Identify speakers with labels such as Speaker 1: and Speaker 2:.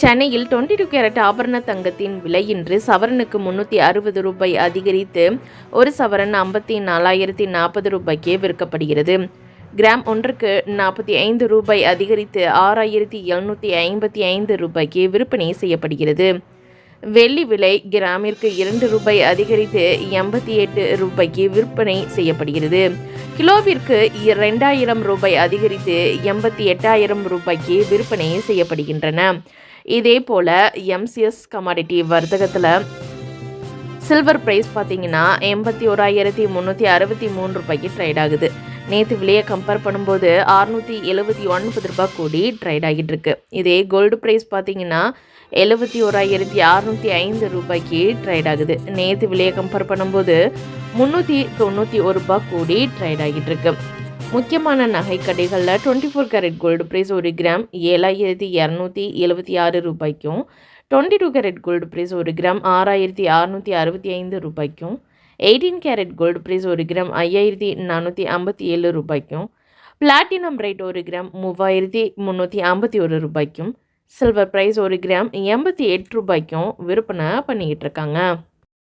Speaker 1: சென்னையில் twenty two carrot ஆபரண தங்கத்தின் விலை இன்று சவரனுக்கு முன்னூற்றி அறுபது ரூபாய் அதிகரித்து ஒரு சவரன் ஐம்பத்தி நாலாயிரத்தி நாற்பது ரூபாய்க்கு விற்கப்படுகிறது. கிராம் ஒன்றுக்கு நாற்பத்தி ஐந்து ரூபாய் அதிகரித்து ஆறாயிரத்தி எழுநூற்றி ஐம்பத்தி ஐந்து ரூபாய்க்கு விற்பனை செய்யப்படுகிறது. வெள்ளி விலை கிராமிற்கு இரண்டு ரூபாய் அதிகரித்து எண்பத்தி எட்டு ரூபாய்க்கு விற்பனை செய்யப்படுகிறது. கிலோவிற்கு இரண்டாயிரம் ரூபாய் அதிகரித்து எண்பத்தி எட்டாயிரம் ரூபாய்க்கு விற்பனை செய்யப்படுகின்றன. இதே போல் எம்சிஎஸ் கமாடிட்டி வர்த்தகத்தில் சில்வர் ப்ரைஸ் பார்த்தீங்கன்னா எண்பத்தி ஓராயிரத்தி முந்நூற்றி அறுபத்தி மூணு ரூபாய்க்கு ட்ரேட் ஆகுது. நேற்று விலையை கம்பேர் பண்ணும்போது அறுநூற்றி எழுபத்தி ஒன்பது ரூபாய் கூடி ட்ரேட் ஆகிட்டு இருக்கு. இதே கோல்டு ப்ரைஸ் பார்த்தீங்கன்னா எழுபத்தி ஓராயிரத்தி அறுநூற்றி ஐந்து ரூபாய்க்கு ட்ரேட் ஆகுது. நேற்று விலையை கம்பேர் பண்ணும்போது முந்நூற்றி தொண்ணூற்றி ஒரு ரூபாய் கூடி ட்ரேட் ஆகிட்டு இருக்கு. முக்கியமான நகை கடைகளில் twenty four carat gold price ஒரு கிராம் ஏழாயிரத்தி இரநூத்தி எழுபத்தி ஆறு ரூபாய்க்கும் twenty two carat gold price ஒரு கிராம் ஆறாயிரத்தி அறநூற்றி அறுபத்தி ஐந்து ரூபாய்க்கும் எயிட்டீன் கேரட் கோல்டு ப்ரைஸ் ஒரு கிராம் ஐயாயிரத்தி நானூற்றி ஐம்பத்தி ஏழு ரூபாய்க்கும் பிளாட்டினம் ரேட் ஒரு கிராம் மூவாயிரத்தி முந்நூற்றி ஐம்பத்தி ஒரு ரூபாய்க்கும் சில்வர் ப்ரைஸ் ஒரு கிராம் எண்பத்தி எட்டு ரூபாய்க்கும் விற்பனை பண்ணிக்கிட்டு இருக்காங்க.